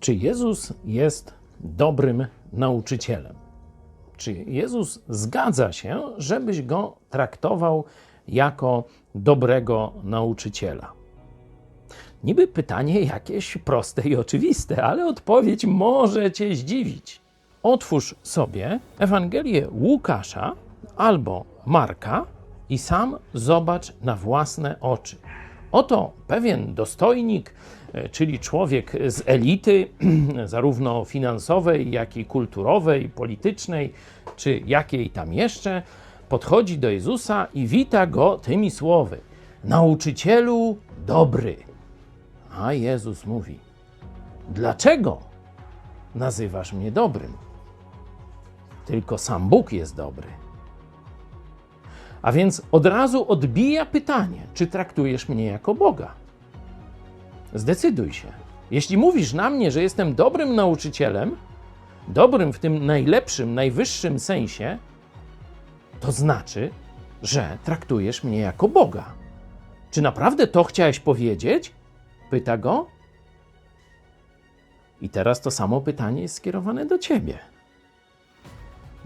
Czy Jezus jest dobrym nauczycielem? Czy Jezus zgadza się, żebyś go traktował jako dobrego nauczyciela? Niby pytanie jakieś proste i oczywiste, ale odpowiedź może cię zdziwić. Otwórz sobie Ewangelię Łukasza albo Marka i sam zobacz na własne oczy. Oto pewien dostojnik, e, czyli człowiek z elity, zarówno finansowej, jak i kulturowej, politycznej, czy jakiej tam jeszcze, podchodzi do Jezusa i wita go tymi słowy: Nauczycielu dobry. A Jezus mówi: Dlaczego nazywasz mnie dobrym? Tylko sam Bóg jest dobry. A więc od razu odbija pytanie, czy traktujesz mnie jako Boga? Zdecyduj się. Jeśli mówisz na mnie, że jestem dobrym nauczycielem, dobrym w tym najlepszym, najwyższym sensie, to znaczy, że traktujesz mnie jako Boga. Czy naprawdę to chciałeś powiedzieć? Pyta go. I teraz to samo pytanie jest skierowane do ciebie.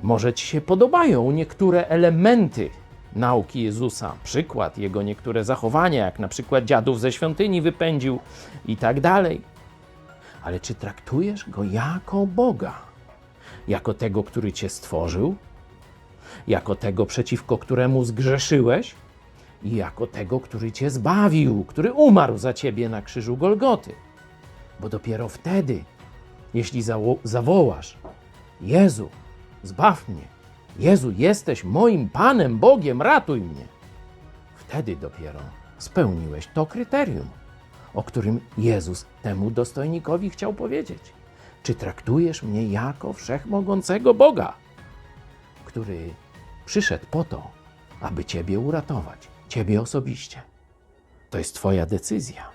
Może ci się podobają niektóre elementy nauki Jezusa, przykład jego niektóre zachowania, jak na przykład dziadów ze świątyni wypędził i tak dalej. Ale czy traktujesz go jako Boga? Jako tego, który cię stworzył? Jako tego, przeciwko któremu zgrzeszyłeś? I jako tego, który cię zbawił, który umarł za ciebie na krzyżu Golgoty? Bo dopiero wtedy, jeśli zawo- zawołasz: Jezu, zbaw mnie, Jezu, jesteś moim Panem, Bogiem, ratuj mnie. Wtedy dopiero spełniłeś to kryterium, o którym Jezus temu dostojnikowi chciał powiedzieć. Czy traktujesz mnie jako wszechmogącego Boga, który przyszedł po to, aby Ciebie uratować, Ciebie osobiście? To jest Twoja decyzja.